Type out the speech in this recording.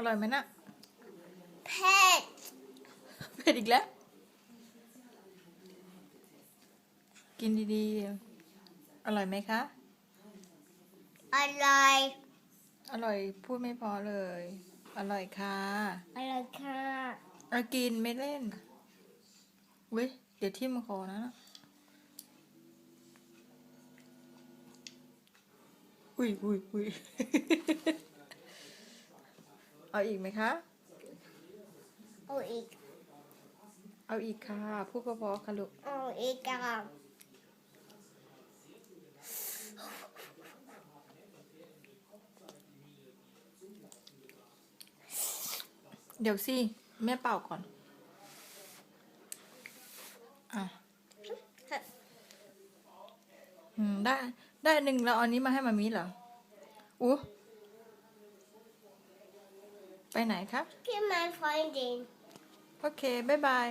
ห้าอร่อยไหมนะเผ็ดเผ็ดอีกแล้ว กินดีๆ อร่อยไหมคะ อร่อย อร่อยพูดไม่พอเลย อร่อยค่ะ อร่อยค่ะเอากินไม่เล่นเว้ยเดี๋ยวทิ่มคอนะนะอุ้ยอุ้ยอุ้ย เอาอีกไหมคะ เอาอีก เอาอีกค่ะ พูดเพอๆค่ะลูก เอาอีกกับเดี๋ยวสิ แม่เป่าก่อน อะอืมได้ ได้หนึ่งแล้วเอาอันนี้มาให้มามีเหรออู้ ไปไหนคะพี่มันฟอยดินโอเค บ๊ายบาย